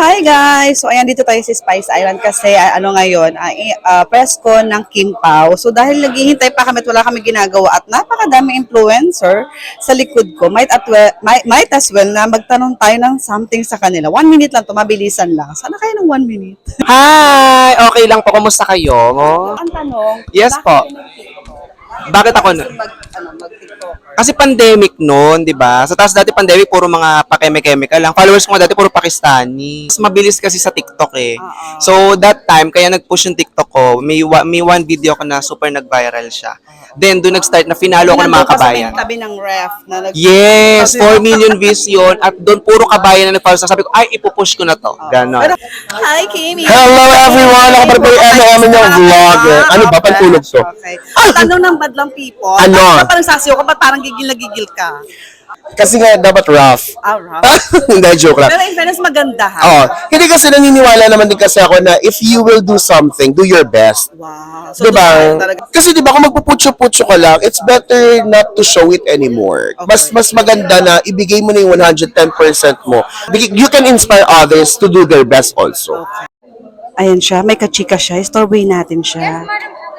Hi guys! So ayan dito tayo sa Spice Island kasi ah, ano ngayon, ah, i- ah, press con ng King Pao. So dahil naghihintay pa kami at wala kami ginagawa at napakadami influencer sa likod ko, might, at well, might, might as well na magtanong tayo ng something sa kanila. One minute lang to, mabilisan lang. Sana kayo ng one minute. Hi! Okay lang po. Kumusta kayo? Ang tanong, Yes bakit po. Bakit ako na? Mag, ano, mag-TikTok. Kasi pandemic noon, di ba? Sa taas dati pandemic, puro mga pakeme-chemical lang. Followers ko nga dati, puro Pakistani. Mas mabilis kasi sa TikTok eh. So, that time, kaya nag-push yung TikTok ko. May, wa- may one video ko na super nag-viral siya. Then, doon nag-start na finalo ko ng mga sa kabayan. may tabi ng ref na nag- Yes! Kasi- 4 million views yun. At doon, puro kabayan na nag-follow. sa Sabi ko, ay, ipupush ko na to. Ganon. Pero, hi, Kimi. Hello, everyone! Ako pala po yung ano namin yung vlog. eh. Ano ba? Pantulog to? Okay. Ang tanong ng badlang people, Ano? parang sasiyo ka, parang gigil na gigil ka? Kasi nga, dapat rough. Ah, rough. Hindi, joke lang. Pero in fairness, maganda ha. Oh, hindi kasi naniniwala naman din kasi ako na if you will do something, do your best. Wow. So, diba? talaga. Kasi diba kung magpuputyo-putyo ka lang, it's better not to show it anymore. Mas mas maganda na ibigay mo na yung 110% mo. You can inspire others to do their best also. Ayan siya, may kachika siya. Istorboy natin siya.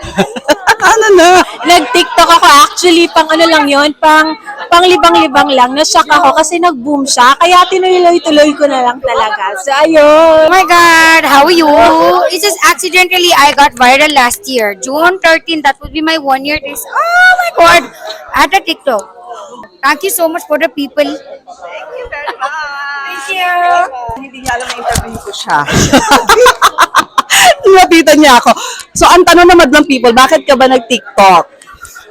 ano na? Nag-TikTok ako actually, pang ano lang yon pang, pang libang-libang lang. Na-shock ako kasi nag-boom siya. Kaya tinuloy-tuloy ko na lang talaga. So, ayun. Oh my god, how are you? It's just accidentally I got viral last year. June 13, that would be my one year days. Oh my god. At a TikTok. Thank you so much for the people. Thank you. Hindi niya alam na interview ko siya. Lapitan niya ako. So, ang tanong ng madlang people, bakit ka ba nag-TikTok?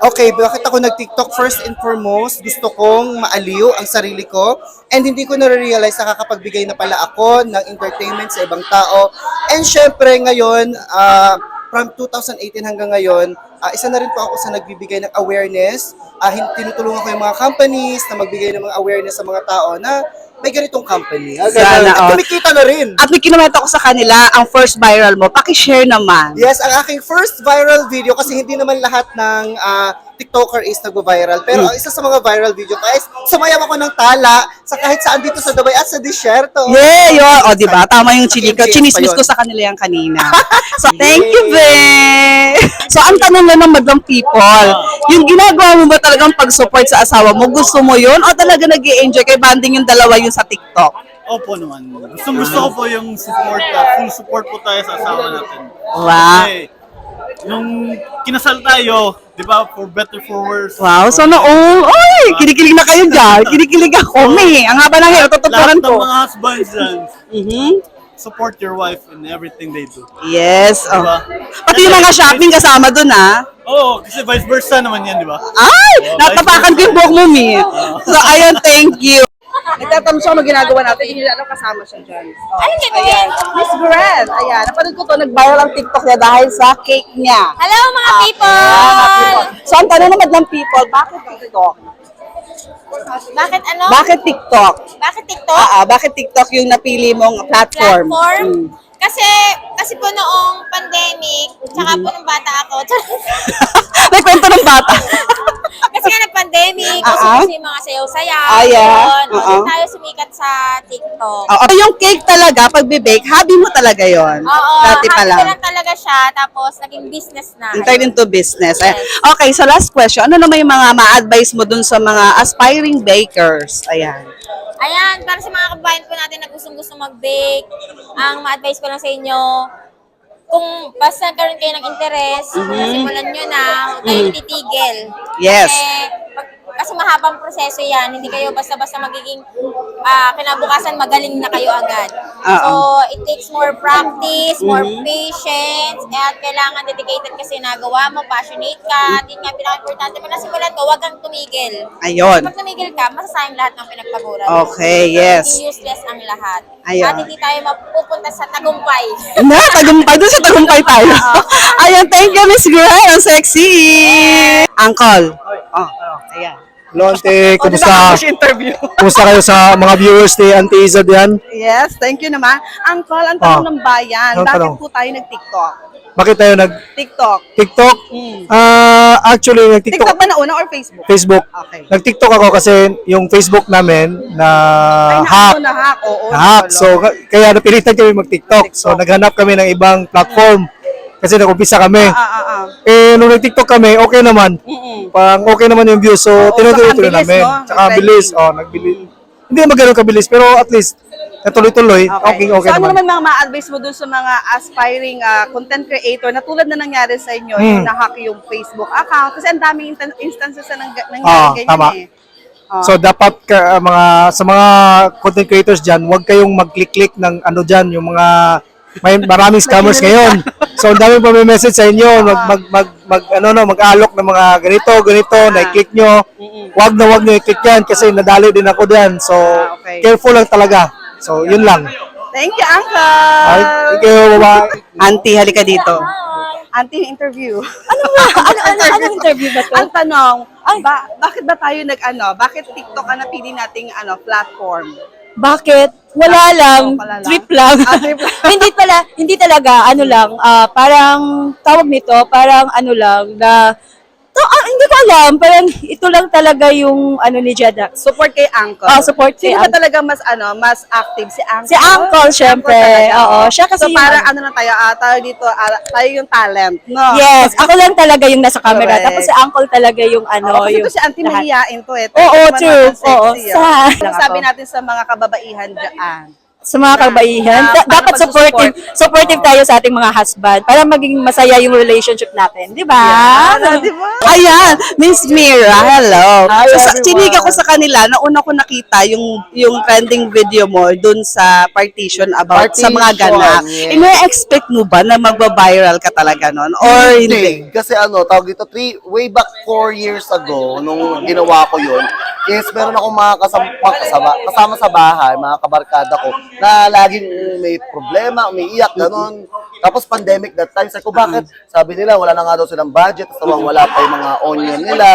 Okay, bakit ako nag-TikTok? First and foremost, gusto kong maaliw ang sarili ko and hindi ko na-realize na kakapagbigay na pala ako ng entertainment sa ibang tao. And syempre ngayon, ah, from 2018 hanggang ngayon, ah, isa na rin po ako sa nagbibigay ng awareness. Uh, tinutulungan ko yung mga companies na magbigay ng mga awareness sa mga tao na may ganitong company. Ah. Sana, At oh. kumikita na rin. At may kinuwento ko sa kanila, ang first viral mo, pakishare naman. Yes, ang aking first viral video kasi hindi naman lahat ng ah, TikToker is nag-viral. Pero ang isa sa mga viral video guys, sumayaw ako ng tala sa kahit saan dito sa Dubai at sa disyerto. Yeah, yun. O, di ba? Tama yung chili ko. Chinismis ko yun. sa kanila yung kanina. So, thank you, be. So, ang tanong lang ng madlang people, yung ginagawa mo ba talagang pag-support sa asawa mo, gusto mo yun? O talaga nag enjoy kay banding yung dalawa yung sa TikTok? Opo naman. Gusto, gusto ko po yung support, uh, full support po tayo sa asawa natin. Wow. Kasi, nung kinasal tayo, di ba, for better, for worse. Wow, so no, oh, oy, kinikilig na kayo dyan. Kinikilig ako, me. Ang haba ng hair, Lahat tututuran ng ko. mga husbands dyan, Mhm. support your wife in everything they do. Yes. Oh. Diba? Pati yung mga shopping kasama dun, ah. Oo, oh, kasi vice versa naman yan, di ba? Ay! Oh, Natapakan ko yung buhok mo, Mi. So, ayun, thank you. Nagtatanong siya ano ginagawa natin. Hindi ano kasama siya dyan. Oh. Ano gagawin? Miss Gren, ayan. Napanood ko to, nag-viral ang TikTok niya dahil sa cake niya. Hello mga Ayan, people! mga people. So, ang tanong naman ng people, bakit TikTok? Bakit ano? Bakit TikTok? Bakit TikTok? Ah, ah, bakit TikTok yung napili mong platform? Platform? Mm. Kasi, kasi po noong pandemic, tsaka po nung bata ako, May kwento ng bata. kasi nga nag-pandemic, Ah, kasi ah. kasi yung mga sayaw-sayaw, Ah, yeah. yun. Oo. doon tayo sumikat sa TikTok. Oo. yung cake talaga, pag bibake, hobby mo talaga yon. Oo, Dati pa lang. lang talaga siya, tapos naging business na. Turn into business. Ayan. Yes. Okay, so last question. Ano naman yung mga ma-advise mo dun sa mga aspiring bakers? Ayan. Ayan, para sa mga kabayan po natin na gustong-gusto mag-bake, ang ma-advise ko lang sa inyo, kung basta nagkaroon kayo ng interest, simulan nyo na, huwag kayo titigil. Mm-hmm. Yes. Kasi, kasi mahabang proseso yan, hindi kayo basta-basta magiging ah, kinabukasan magaling na kayo agad. Oo. So, it takes more practice, more Mhm. patience, at kailangan dedicated kasi nagawa mo, passionate ka, at yun nga, pinaka-importante, pag nasimulan ko, huwag kang tumigil. Ayun. Pag tumigil ka, masasayang lahat ng pinagpaguran. Okay, yes. Hindi useless ang lahat. Ayun. At hindi tayo mapupunta sa tagumpay. Na, tagumpay. Doon sa tagumpay tayo. Ayan, thank you, Miss Gray. Ang sexy. Uncle. Oh, ayan. Hello, ante. O, di ba Kumusta? interview? Kumusta kayo sa mga viewers ni Auntie Iza diyan? yes, thank you naman. Uncle, ang tanong Oh. ng bayan, Anong bakit tanong? po tayo nag-TikTok? Bakit tayo nag-TikTok? TikTok. Mm. Ah, actually, nag-TikTok, TikTok ba nauna or Facebook? Facebook. Okay. Nag-TikTok ako kasi yung Facebook namin na Ay, hack. na hack. Oo. Na-hack. wala. So, ka- kaya napilitan kami mag-TikTok. So, naghanap kami ng ibang platform. Kasi nag-umpisa kami. Ah, ah, ah. Eh, nung nag-TikTok kami, okay naman. Mm-mm. Pang okay naman yung views. So, Oo, tinutuloy-tuloy saka ang bilis, namin. no? Tsaka ang bilis. Oh, nagbilis. Hindi naman ganun kabilis, pero at least, natuloy-tuloy. Okay, okay, so ano naman. naman mga ma-advise mo dun sa mga aspiring ah, content creator na tulad na nangyari sa inyo, Hmm. yung na-hack yung Facebook account? Kasi ang daming instan- instances na nang, nangyari Ah, ganyan tama. eh. Ah. So dapat ka, uh, mga sa mga content creators diyan, huwag kayong mag-click-click ng ano diyan, yung mga may maraming scammers ngayon. So ang daming pa message sa inyo, mag mag mag, mag ano no, mag-alok ng mga ganito, ganito, na-click nyo. Huwag na huwag nyo i-click yan kasi nadali din ako diyan. So Ah, okay. careful lang talaga. So yun lang. Thank you, Uncle! Ay, thank you, bye-bye. Auntie, halika dito. Auntie, interview. ano, ano, ano interview ba to? Ang tanong, ba, bakit ba tayo nag-ano? Bakit TikTok ang napili nating ano, platform? Bakit? Wala lang. Oh, wala lang. Trip lang. Ah, trip lang. hindi pala, hindi talaga, ano lang, ah, parang, tawag nito, parang ano lang, na, to, ah, ko alam, parang ito lang talaga yung, ano ni Jeddah. Support kay Uncle. Ah, support kay Sino ba Uncle. talaga mas ano, mas active si Uncle? Si Uncle, syempre. talaga. Oo, siya kasi So yung parang ano- na tayo, ah, tayo dito, ah, tayo yung talent, no? Yes, ako lang talaga yung nasa camera. Correct. Tapos si Uncle talaga yung ano, Oo, kasi yung ito si Auntie lahat. mahihain to eh. Oo, true. naman, sexy, Oo, ah. sad. Ano sabi natin sa mga kababaihan dyan? Sa mga kabaihan. Da- dapat supportive, supportive tayo sa ating mga husband para maging masaya yung relationship natin. Di ba? Ano, di ba? Ayan, Miss Mira, hello. Hi, so, sa, everyone. chinig ako sa kanila, nauna ko nakita yung yung trending video mo dun sa partition about sa mga Partition, ganap. yes. Ina-expect mo ba na magba-viral ka talaga nun? Or hindi? Kasi ano, tawag dito, three, way back four years ago, nung ginawa ko yun, is meron akong mga kasama, kasama, kasama sa bahay, mga kabarkada ko, na laging may problema, umiiyak, ganun. Tapos pandemic that time, sabi ko, bakit? Sabi nila, wala na nga daw silang budget, tapos wala pa yung mga onion nila,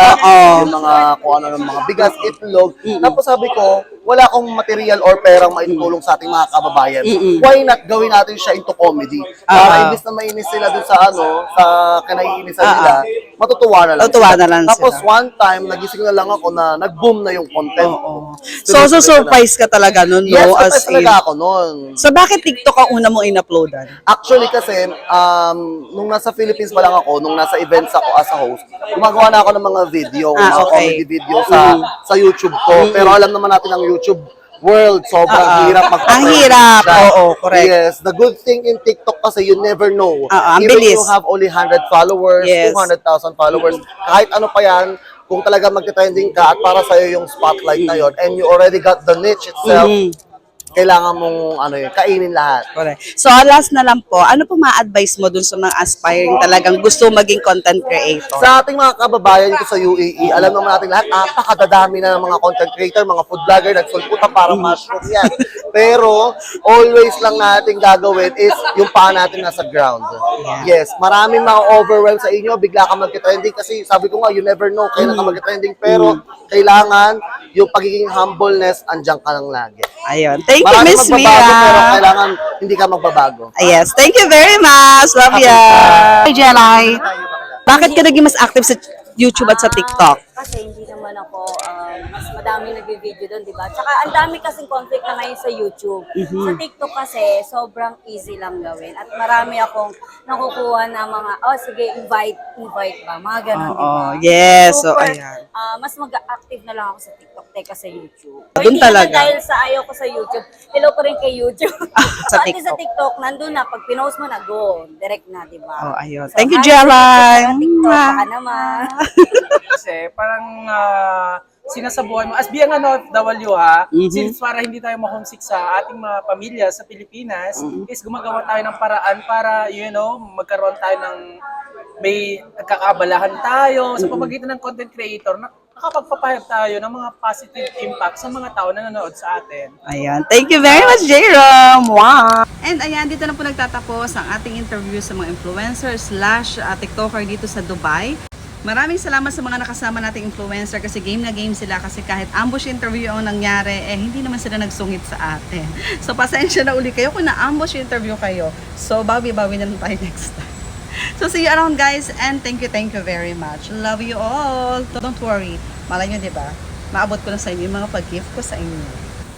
yung mga, kung ano ng mga bigas, itlog. Tapos sabi ko, wala akong material or perang maitutulong sa ating mga kababayan. Why not gawin natin siya into comedy? Para Ah. imbis na mainis sila dun sa ano, sa kanaiinisan nila, matutuwa na lang. Matutuwa sila. na lang Tapos sila. one time, nagising na lang ako na nag-boom na yung content. So, so surprise ka talaga nun, no? Yes, As surprise in. talaga ako nun. So, bakit TikTok ang una mong in-uploadan? Actually kasi, um, nung nasa Philippines pa lang ako, nung nasa events ako as a host, gumagawa na ako ng mga video, Ah, mga okay. comedy video sa sa YouTube ko. Pero alam naman natin ang YouTube world, sobrang Ah, ah. hirap mag Ang hirap, oo, correct. Yes, the good thing in TikTok kasi you never know. Ah, ah, ang Even bilis. you have only 100 followers, Yes. 200,000 followers, kahit ano pa yan, kung talaga magte-trending ka at para sa'yo yung spotlight na yon and you already got the niche itself, Mhm. Kailangan mong ano yun, kainin lahat. Correct. So, last na lang po, ano po ma-advise mo dun sa mga aspiring talagang gusto maging content creator? Sa ating mga kababayan dito sa UAE, alam naman natin lahat, napakadadami na ng mga content creator, mga food vlogger, nagsulputan para mushroom yan. Pero, always lang natin gagawin is yung paa natin nasa ground. Yes, maraming mga overwhelm sa inyo, bigla ka mag-trending kasi sabi ko nga, you never know, kailan ka mag-trending. Pero, kailangan yung pagiging humbleness, andyan ka lang lagi. Ayun. Thank you, Maraming Miss magbabago, pero kailangan hindi ka magbabago. Yes, thank you very much. Love ya. Hi, Jelay. Bakit ka naging mas active sa YouTube at sa TikTok? Kasi hindi madami nagbi-video doon, di ba? Tsaka ang dami kasing conflict na ngayon sa YouTube. Sa TikTok kasi, sobrang easy lang gawin. At marami akong nakukuha na mga, oh sige, invite, invite ba? Mga ganun, di ba? Oo, yes. So, Super, ayan. ah, mas mag-active na lang ako sa TikTok teka sa YouTube. So, Doon hindi naman talaga. dahil sa ayaw ko sa YouTube, hello ko rin kay YouTube. sa so, at least sa TikTok. TikTok, nandun na, pag pinost mo na, go, direct na, di ba? Oh, ayun. So, Thank you, hi, Jelay. sa TikTok, baka naman. kasi parang ah, sinasabuhay mo. As being an OFW ha, Mhm. since para hindi tayo ma-homesick sa ating mga pamilya sa Pilipinas, Mhm. is gumagawa tayo ng paraan para, you know, magkaroon tayo ng may nagkakabalahan tayo Mhm. sa pamagitan ng content creator na nakapagpapahayag tayo ng mga positive impact sa mga tao na nanonood sa atin. Ayan. Thank you very much, Jerome. Wow. And ayan, dito na po nagtatapos ang ating interview sa mga influencer slash uh, TikToker dito sa Dubai. Maraming salamat sa mga nakasama nating influencer kasi game na game sila kasi kahit ambush interview ang nangyari, eh hindi naman sila nagsungit sa atin. So pasensya na uli kayo kung na-ambush interview kayo. So bawi-bawi na lang tayo next time. So see you around guys and thank you, thank you very much. Love you all. Don't worry. Malay nyo, di ba? Maabot ko na sa inyo yung mga pag-gift ko sa inyo.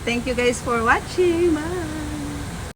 Thank you guys for watching. Bye!